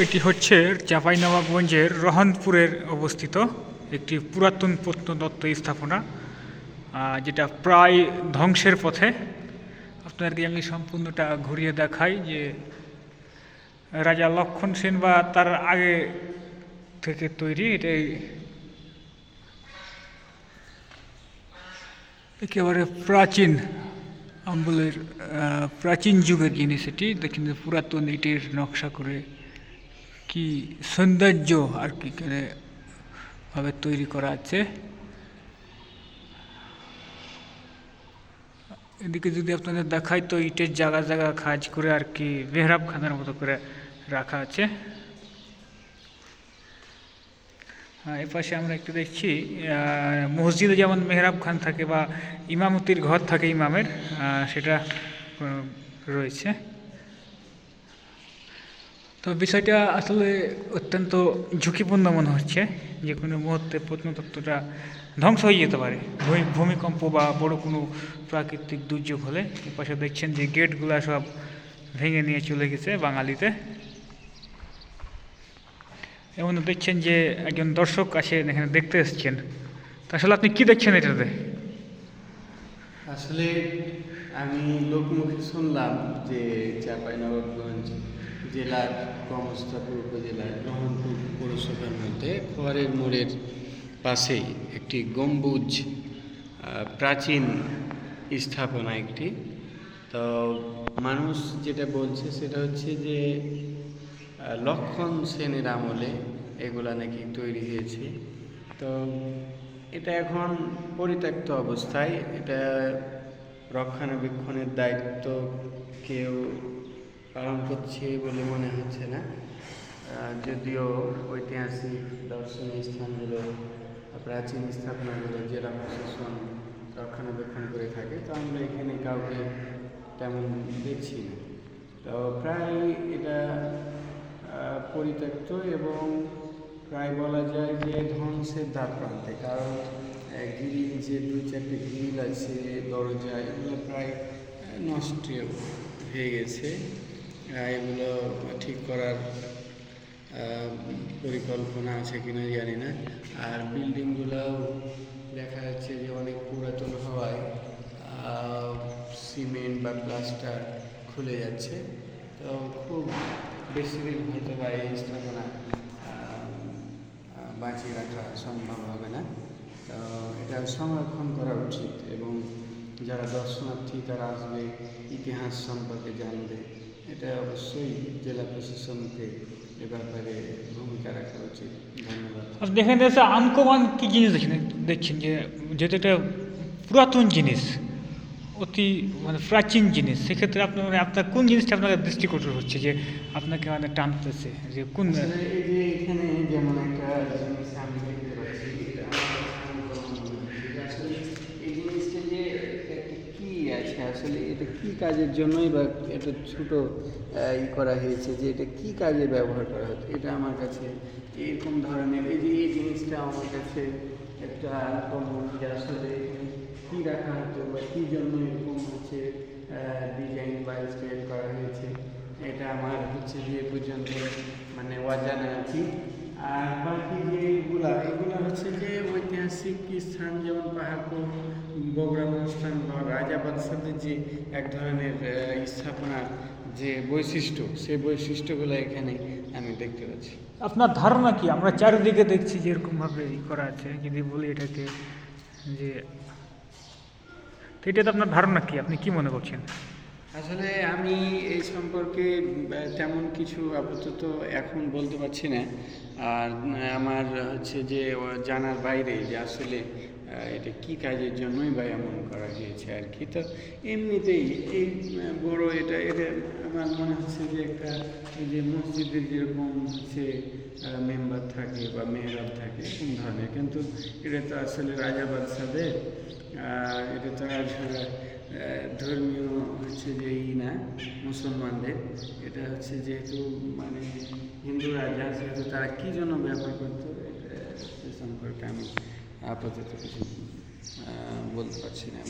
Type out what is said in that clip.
এটি হচ্ছে চাঁপাইনবাবগঞ্জের রহনপুরের অবস্থিত একটি পুরাতন প্রত্নতত্ত্ব স্থাপনা যেটা প্রায় ধ্বংসের পথে। আপনাদেরকে আমি সম্পূর্ণটা ঘুরিয়ে দেখাই যে রাজা লক্ষণ সেন বা তার আগে থেকে তৈরি এটাই। একেবারে প্রাচীন আমলের প্রাচীন যুগের জিনিস এটি। দেখেন পুরাতন ইটের নকশা করে কি সৌন্দর্য আর কি করে ভাবে তৈরি করা আছে। এদিকে যদি আপনাদের দেখায় তো ইটের জায়গা জায়গা কাজ করে আর কি মেহরাব খানার মতো করে রাখা আছে। হ্যাঁ এ পাশে আমরা একটু দেখছি মসজিদে যেমন মেহরাব খান থাকে বা ইমামতির ঘর থাকে ইমামের সেটা রয়েছে। তো বিষয়টা আসলে অত্যন্ত ঝুঁকিপূর্ণ মনে হচ্ছে যে কোনো মুহূর্তে প্রত্নতত্ত্বটা ধ্বংস হয়ে যেতে পারে। ভূমি- ভূমিকম্প বা বড় কোনো প্রাকৃতিক দুর্যোগ হলে পাশে দেখছেন যে গেটগুলো সব ভেঙে নিয়ে চলে গেছে বাঙালিতে। এমন দেখছেন যে একজন দর্শক আসে এখানে দেখতে এসেছেন। তা আসলে আপনি কি দেখছেন এটাতে? আসলে আমি লোকমুখে শুনলাম যে চাঁপাইনবাবগঞ্জ জেলার কমস্তাপুর উপজেলার রহনপুর পৌরসভার মধ্যে খোয়ারের মোড়ের পাশেই একটি গম্বুজ প্রাচীন স্থাপনা একটি। তো মানুষ যেটা বলছে সেটা হচ্ছে যে লক্ষণ সেনের আমলে এগুলা নাকি তৈরি হয়েছে। তো এটা এখন পরিত্যক্ত অবস্থায়, এটা রক্ষণাবেক্ষণের দায়িত্ব কেউ পালন করছে বলে মনে হচ্ছে না। যদিও ঐতিহাসিক দর্শনীয় স্থানগুলো প্রাচীন স্থাপনাগুলো জেলা প্রশাসন রক্ষণাবেক্ষণ করে থাকে, তো আমরা এখানে কাউকে তেমন দেখছি না। তো প্রায় এটা পরিত্যক্ত এবং প্রায় বলা যায় যে ধ্বংসের দ্বার প্রান্তে। কারণ গ্রিল যে দুই চারটে গ্রিল আছে, দরজা, এগুলো প্রায় নষ্ট হয়ে গেছে। এগুলো ঠিক করার পরিকল্পনা আছে কিনা জানি না। আর বিল্ডিংগুলোও দেখা যাচ্ছে যে অনেক পুরাতন হওয়ায় সিমেন্ট বা প্লাস্টার খুলে যাচ্ছে। তো খুব বেশি দিন হয়তো বা এই স্থাপনা বাঁচিয়ে রাখা সম্ভব হবে না। তো এটা সংরক্ষণ করা উচিত এবং যারা দর্শনার্থী তারা আসবে, ইতিহাস সম্পর্কে জানবে। এটা অবশ্যই জেলা প্রশাসনকে এ ব্যাপারে ভূমিকা রাখা উচিত। ধন্যবাদ। দেখেন আনকমন কি জিনিস দেখছেন দেখছেন যে যেহেতু এটা পুরাতন জিনিস অতি মানে প্রাচীন জিনিস সেক্ষেত্রে আপনার মানে আপনার কোন জিনিসটা আপনার দৃষ্টিকোটর হচ্ছে যে আপনাকে মানে টানতেছে? যে কোন এখানে যেমন একটা জিনিস আমি দেখতে পাচ্ছি এটা আমার সামনে মনে হচ্ছে যে আসলে এই জিনিসটা যে এটা একটা কি আছে আসলে এটা কি কাজের জন্যই বা এটা ছোট ই করা হয়েছে যে এটা কি কাজে ব্যবহার করা হচ্ছে এটা আমার কাছে এরকম ধরনের, এই যে এই জিনিসটা আমার কাছে একটা কমন যে আসলে কি রাখা হতো বা কি জন্য এরকম হচ্ছে ডিজাইন বা স্টাইল করা হয়েছে, এটা আমার হচ্ছে যে পর্যন্ত মানে অজানা আছি আর বাকি যে এগুলা এগুলা হচ্ছে যে ঐতিহাসিক স্থান, যেমন পাহাড়পুর, বগুড়া স্থান বা রাজা বাদশাদের যে এক ধরনের স্থাপনার যে বৈশিষ্ট্য, সেই বৈশিষ্ট্যগুলো এখানে আমি দেখতে পাচ্ছি। আপনার ধারণা কি? আমরা চারিদিকে দেখছি যে এরকমভাবে ই করা আছে, যদি বলি এটাকে যে এটা তো আপনার ধারণা কি? আপনি কি মনে করছেন? আসলে আমি এই সম্পর্কে তেমন কিছু আপাতত এখন বলতে পারছি না। আর আমার হচ্ছে যে জানার বাইরে যে আসলে এটা কি কাজের জন্যই বা এমন করা হয়েছে আর কি। তো এমনিতেই এই বড় এটা এটা আমার মনে হচ্ছে যে একটা যে মসজিদের যেরকম হচ্ছে মেম্বার থাকে বা মেহরাব থাকে কোন ধরনের। কিন্তু এটা তো আসলে রাজা বাদশাদের এটা তো আর ধর্মীয় হচ্ছে যে ই না, মুসলমানদের, এটা হচ্ছে যেহেতু মানে হিন্দু যা সেহেতু তারা কী জন্য ব্যবহার করতো সে সম্পর্কে আমি আপাতত কিছু বলতে পারছি না।